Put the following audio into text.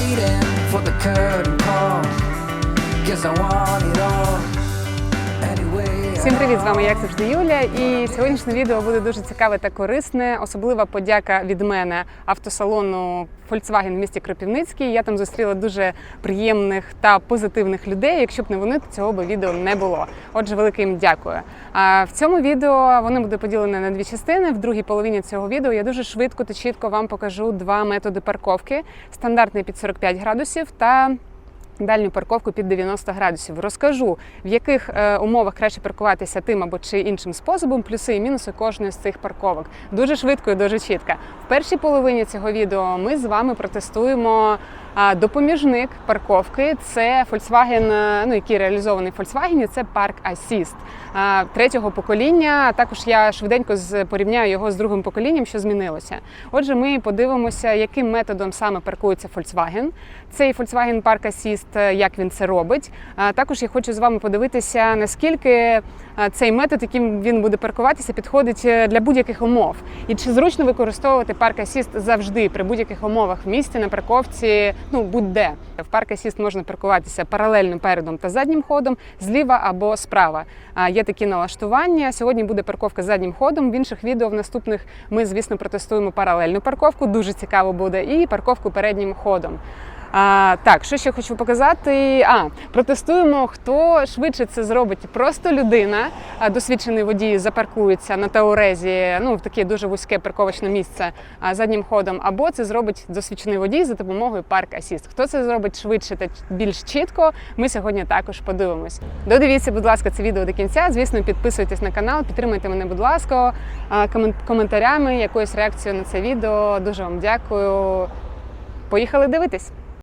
waiting for the curtain call. Всім привіт! З вами як завжди Юля. І сьогоднішнє відео буде дуже цікаве та корисне. Особлива подяка від мене автосалону Volkswagen в місті Кропівницький. Я там зустріла дуже приємних та позитивних людей. Якщо б не вони, то цього би відео не було. Отже, велике їм дякую. А в цьому відео воно буде поділене на дві частини. В другій половині цього відео я дуже швидко та чітко вам покажу два методи парковки: стандартний під 45 градусів та дальню парковку під 90 градусів. Розкажу, в яких е, умовах краще паркуватися тим або чи іншим способом, плюси і мінуси кожної з цих парковок. Дуже швидко і дуже чітко. В першій половині цього відео ми з вами протестуємо допоміжник парковки. Це Volkswagen, е, ну який реалізований в Volkswagen, це Park Assist третього покоління. Також я швиденько порівняю його з другим поколінням, що змінилося. Отже, ми подивимося, яким методом саме паркується Volkswagen. Цей Volkswagen Park Assist, е, як він це робить. Також я хочу з вами подивитися, наскільки е, цей метод, яким він буде паркуватися, підходить для будь-яких умов. І чи зручно використовувати Park Assist завжди при будь-яких умовах в місті на парковці, ну будь-де. В парк асіст можна паркуватися паралельно передом та заднім ходом, зліва або справа. А, Є такі налаштування. Сьогодні буде парковка заднім ходом. В інших відео в наступних ми, звісно, протестуємо паралельну парковку. Дуже цікаво буде, і парковку переднім ходом. А, так, що ще хочу показати? А, протестуємо, хто швидше це зробить. Просто людина, досвідчений водій, запаркується на таурезі, ну в таке дуже вузьке парковочне місце заднім ходом, або це зробить досвідчений водій за допомогою Park Assist. Хто це зробить швидше та більш чітко? Ми сьогодні також подивимось. Додивіться, будь ласка, це відео до кінця. Звісно, підписуйтесь на канал, підтримуйте мене, будь ласка, коментарями, якоюсь реакцією на це відео. Дуже вам дякую. Поїхали дивитись.